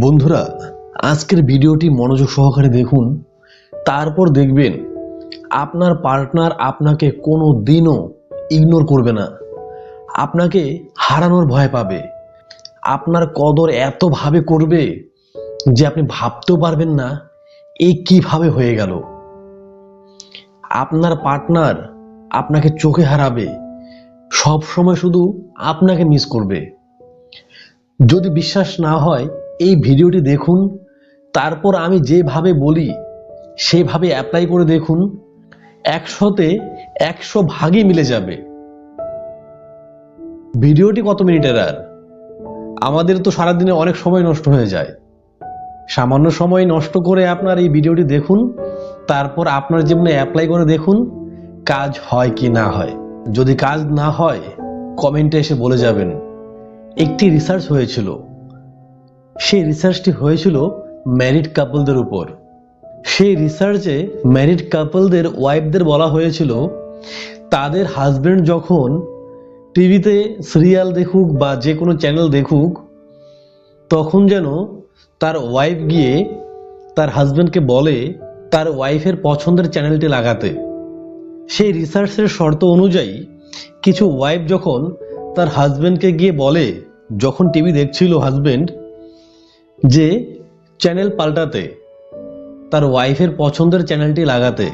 বন্ধুরা, আজকের ভিডিওটি মনোযোগ সহকারে দেখুন। তারপর দেখবেন, আপনার পার্টনার আপনাকে কোনো দিনও ইগনোর করবে না। আপনাকে হারানোর ভয় পাবে। আপনার কদর এতভাবে করবে যে আপনি ভাবতেও পারবেন না এ কীভাবে হয়ে গেল। আপনার পার্টনার আপনাকে চোখে হারাবে। সব সময় শুধু আপনাকে মিস করবে। যদি বিশ্বাস না হয় এই ভিডিওটি দেখুন, তারপর আমি যেভাবে বলি, সেভাবে অ্যাপ্লাই করে দেখুন, একশোতে একশো ভাগই মিলে যাবে। ভিডিওটি কত মিনিটের আর? আমাদের তো সারাদিনে অনেক সময় নষ্ট হয়ে যায়। সামান্য সময় নষ্ট করে আপনার এই ভিডিওটি দেখুন, তারপর আপনার জীবনে অ্যাপ্লাই করে দেখুন, কাজ হয় কি না হয়। যদি কাজ না হয়, কমেন্টে এসে বলে যাবেন। একটি রিসার্চ হয়েছিল সেই রিসার্চটি হয়েছিল ম্যারিড কাপলদের উপর। সেই রিসার্চে ম্যারিড কাপলদের ওয়াইফদের বলা হয়েছিল, তাদের হাজবেন্ড যখন টিভিতে সিরিয়াল দেখুক বা যে কোনো চ্যানেল দেখুক, তখন যেন তার ওয়াইফ গিয়ে তার হাজব্যান্ডকে বলে তার ওয়াইফের পছন্দের চ্যানেলটি লাগাতে। সেই রিসার্চের শর্ত অনুযায়ী কিছু ওয়াইফ যখন তার হাজব্যান্ডকে গিয়ে বলে, যখন টিভি দেখছিল হাজবেন্ড যে চ্যানেল পাল্টাতে, তার ওয়াইফের পছন্দের চ্যানেলটি লাগাতে।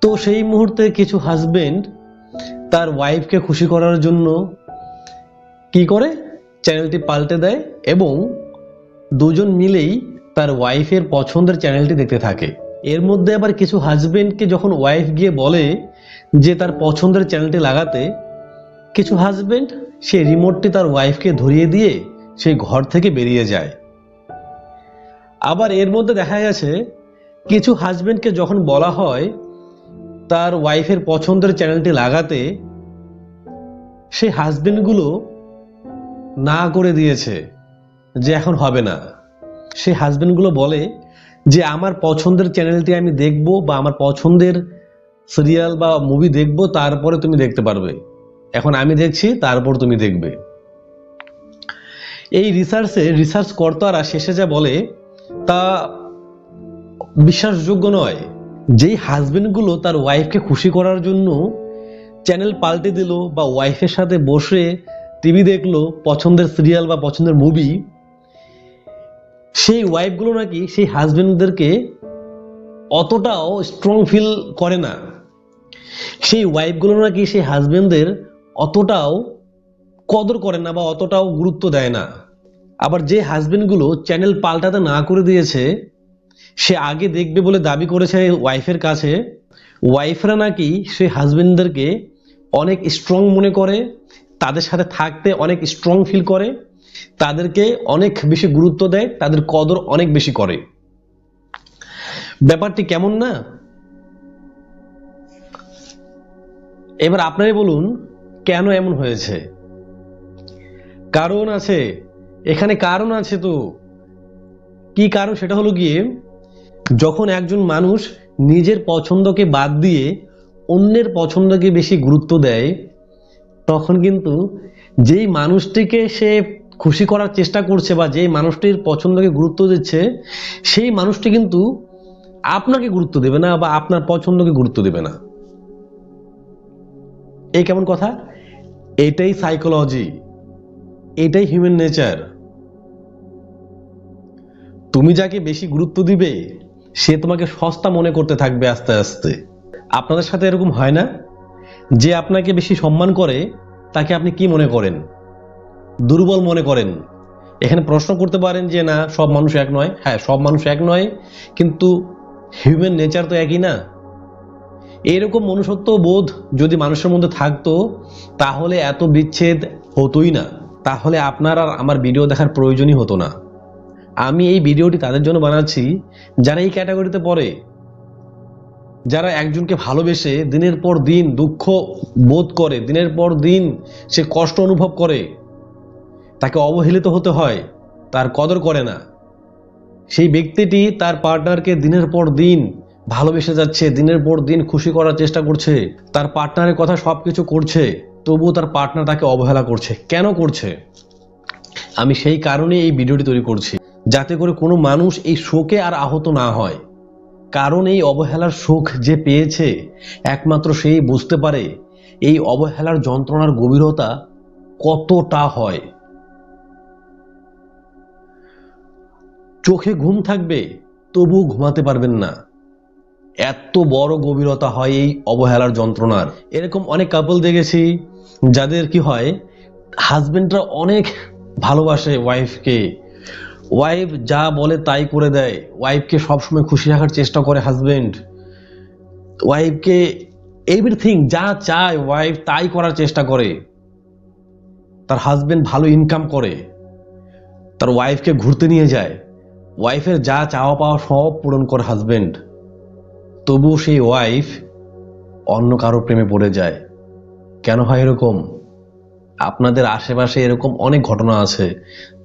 তো সেই মুহূর্তে কিছু হাজবেন্ড তার ওয়াইফকে খুশি করার জন্য কি করে? চ্যানেলটি পাল্টে দেয় এবং দুজন মিলেই তার ওয়াইফের পছন্দের চ্যানেলটি দেখতে থাকে। এর মধ্যে আবার কিছু হাজবেন্ডকে যখন ওয়াইফ গিয়ে বলে যে তার পছন্দের চ্যানেলটি লাগাতে, কিছু হাজবেন্ড সেই রিমোটটি তার ওয়াইফকে ধরিয়ে দিয়ে সেই ঘর থেকে বেরিয়ে যায়। আবার এর মধ্যে দেখা গেছে, কিছু হাজবেন্ডকে যখন বলা হয়, তার ওয়াইফের পছন্দের চ্যানেলটি লাগাতে সেই হাজবেন্ডগুলো না করে দিয়েছে যে এখন হবে না। সেই হাজবেন্ডগুলো বলে যে, আমার পছন্দের চ্যানেলটি আমি দেখব বা আমার পছন্দের সিরিয়াল বা মুভি দেখব, তারপরে তুমি দেখতে পারবে। এখন আমি দেখছি, তারপর তুমি দেখবে। এই রিসার্চে রিসার্চ কর্তারা শেষে যা বলে, তা বিশ্বাসযোগ্য নয়। যেই হাজবেন্ডগুলো তার ওয়াইফকে খুশি করার জন্য চ্যানেল পাল্টে দিল বা ওয়াইফের সাথে বসে টিভি দেখল, পছন্দের সিরিয়াল বা পছন্দের মুভি সেই ওয়াইফগুলো নাকি সেই হাজবেন্ডদেরকে অতটাও স্ট্রং ফিল করে না। সেই ওয়াইফগুলো নাকি সেই হাজবেন্ডদের অতটাও কদর করে না বা অতটাও গুরুত্ব দেয় না। আবার যে হাজবেন্ডগুলো চ্যানেল পাল্টাতে না করে দিয়েছে, সে আগে দেখবে বলে দাবি করেছে ওয়াইফের কাছে। ওয়াইফরা নাকি সেই হাজবেন্ডদেরকে অনেক স্ট্রং মনে করে, তাদের সাথে থাকতে অনেক স্ট্রং ফিল করে, তাদেরকে অনেক বেশি গুরুত্ব দেয়, তাদের কদর অনেক বেশি করে। ব্যাপারটি কেমন না? এবার আপনারাই বলুন, কেন এমন হয়েছে? কারণ আছে। এখানে কারণ আছে তো। কি কারণ সেটা হলো গিয়ে, যখন একজন মানুষ নিজের পছন্দকে বাদ দিয়ে অন্যের পছন্দকে বেশি গুরুত্ব দেয়, তখন কিন্তু যেই মানুষটিকে সে খুশি করার চেষ্টা করছে বা যেই মানুষটির পছন্দকে গুরুত্ব দিচ্ছে, সেই মানুষটি কিন্তু আপনাকে গুরুত্ব দেবে না বা আপনার পছন্দকে গুরুত্ব দেবে না। এই কেমন কথা? এটাই সাইকোলজি এটাই হিউম্যান নেচার তুমি যাকে বেশি গুরুত্ব দিবে, সে তোমাকে সস্তা মনে করতে থাকবে আস্তে আস্তে। আপনাদের সাথে এরকম হয় না? যে আপনাকে বেশি সম্মান করে, তাকে আপনি কি মনে করেন? দুর্বল মনে করেন। এখানে প্রশ্ন করতে পারেন যে, না, সব মানুষ এক নয়। হ্যাঁ সব মানুষ এক নয়, কিন্তু হিউম্যান নেচার তো একই না। এরকম মনুষ্যত্ব বোধ যদি মানুষের মধ্যে থাকতো, তাহলে এত বিচ্ছেদ হতোই না। তাহলে আপনার আর আমার ভিডিও দেখার প্রয়োজনই হতো না। আমি এই ভিডিওটি তাদের জন্য বানাচ্ছি, যারা এই ক্যাটাগরিতে পড়ে। যারা একজনকে ভালোবেসে দিনের পর দিন দুঃখ বোধ করে, দিনের পর দিন সে কষ্ট অনুভব করে, তাকে অবহেলিত হতে হয়, তার কদর করে না। সেই ব্যক্তিটি তার পার্টনারকে দিনের পর দিন ভালোবেসে যাচ্ছে, দিনের পর দিন খুশি করার চেষ্টা করছে, তার পার্টনারের কথা সব কিছু করছে। তবুও তার পার্টনার তাকে অবহেলা করছে। কেন করছে? আমি সেই কারণে এই ভিডিওটি তৈরি করছি। যাতে করে কোনো মানুষ এই শোকে আর আহত না হয়। কারণ এই অবহেলার সুখ যে পেয়েছে, একমাত্র সেই বুঝতে পারে এই অবহেলার যন্ত্রণার গভীরতা কতটা হয়। চোখে ঘুম থাকবে তবু ঘুমাতে পারবেন না। এত বড় গভীরতা হয় এই অবহেলার যন্ত্রণার। এরকম অনেক কাপল দেখেছি যাদের কি হয় হাজবেন্ডরা অনেক ভালোবাসে ওয়াইফকে ওয়াইফ যা বলে তাই করে দেয়। ওয়াইফকে সবসময় খুশি রাখার চেষ্টা করে হাজবেন্ড ওয়াইফকে এভরিথিং যা চায় ওয়াইফ তাই করার চেষ্টা করে। তার হাজবেন্ড ভালো ইনকাম করে। তার ওয়াইফকে ঘুরতে নিয়ে যায়। ওয়াইফের যা চাওয়া পাওয়া সব পূরণ করে হাজবেন্ড তবুও সেই ওয়াইফ অন্য কারও প্রেমে পড়ে যায়। কেন হয় এরকম? আপনাদের আশেপাশে এরকম অনেক ঘটনা আছে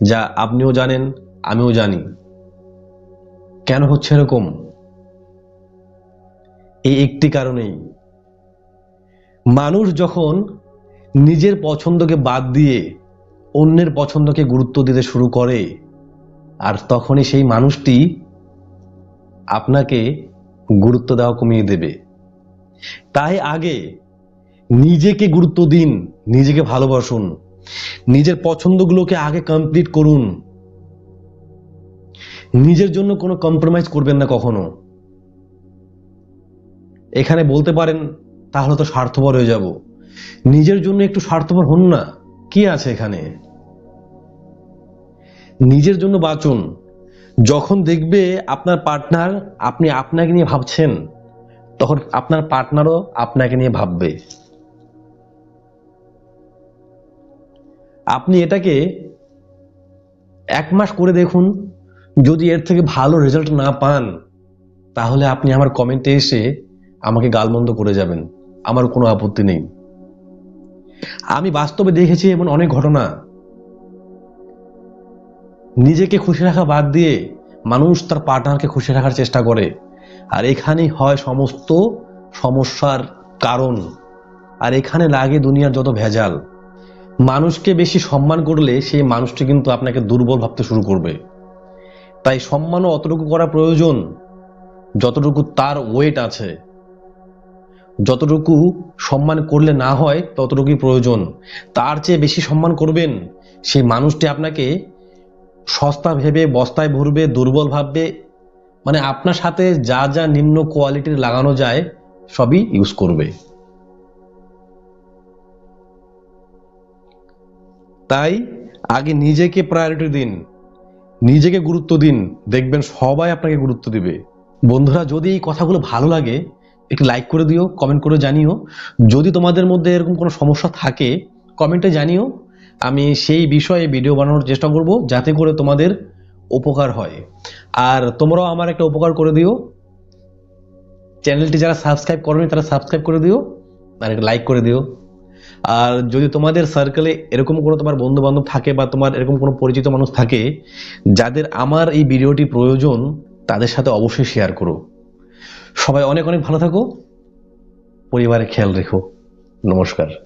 যা আপনিও জানেন, আমিও জানি। কেন হচ্ছে এরকম? এই একটি কারণেই। মানুষ যখন নিজের পছন্দকে বাদ দিয়ে অন্যের পছন্দকে গুরুত্ব দিতে শুরু করে, আর তখনই সেই মানুষটি আপনাকে গুরুত্ব দেওয়া কমিয়ে দেবে। তাই আগে নিজেকে গুরুত্ব দিন, নিজেকে ভালোবাসুন, নিজের পছন্দগুলোকে আগে কমপ্লিট করুন। নিজের জন্য কোনো কম্প্রোমাইজ করবেন না কখনো। এখানে বলতে পারেন, তাহলে তো স্বার্থপর হয়ে যাব। নিজের জন্য একটু স্বার্থপর হন না, কি আছে এখানে? নিজের জন্য বাঁচুন। যখন দেখবে আপনার পার্টনার আপনি আপনাকে নিয়ে ভাবছেন, তখন আপনার পার্টনারও আপনাকে নিয়ে ভাববে। আপনি এটাকে এক মাস করে দেখুন, যদি এর থেকে ভালো রেজাল্ট না পান, তাহলে আপনি আমার কমেন্টে এসে আমাকে গালমন্দ করে যাবেন। আমার কোনো আপত্তি নেই। আমি বাস্তবে দেখেছি এমন অনেক ঘটনা। নিজেকে খুশি রাখা বাদ দিয়ে মানুষ তার পার্টনারকে খুশি রাখার চেষ্টা করে। আর এখানেই হয় সমস্ত সমস্যার কারণ। আর এখানে লাগে দুনিয়ার যত ভেজাল। মানুষকে বেশি সম্মান করলে সেই মানুষটি কিন্তু আপনাকে দুর্বল ভাবতে শুরু করবে। তাই সম্মানও অতটুকু করা প্রয়োজন, যতটুকু তার ওয়েট আছে। যতটুকু সম্মান করলে না হয়, ততটুকুই প্রয়োজন। তার চেয়ে বেশি সম্মান করবেন সেই মানুষটি আপনাকে সস্তা ভেবে, বস্তায় ভরবে, দুর্বল ভাববে। মানে আপনার সাথে যা যা নিম্ন কোয়ালিটির লাগানো যায়, সবই ইউজ করবে। তাই আগে নিজেকে প্রায়োরিটি দিন, নিজেকে গুরুত্ব দিন, দেখবেন সবাই আপনাকে গুরুত্ব দিবে। বন্ধুরা, যদি এই কথাগুলো ভালো লাগে, একটু লাইক করে দিও কমেন্ট করে জানিও। যদি তোমাদের মধ্যে এরকম কোনো সমস্যা থাকে কমেন্টে জানিও। আমি সেই বিষয়ে ভিডিও বানানোর চেষ্টা করব, যাতে করে তোমাদের উপকার হয়। আর তোমরাও আমার একটা উপকার করে দিও। চ্যানেলটি যারা সাবস্ক্রাইব করনি, তারা সাবস্ক্রাইব করে দিও। আর একটা লাইক করে দিও। আর যদি তোমাদের সার্কেলে এরকম কোনো তোমার বন্ধু বান্ধব থাকে বা তোমার এরকম কোনো পরিচিত মানুষ থাকে, যাদের আমার এই ভিডিওটি প্রয়োজন, তাদের সাথে অবশ্যই শেয়ার করো। সবাই অনেক অনেক ভালো থাকো। পরিবারে খেয়াল রেখো। নমস্কার।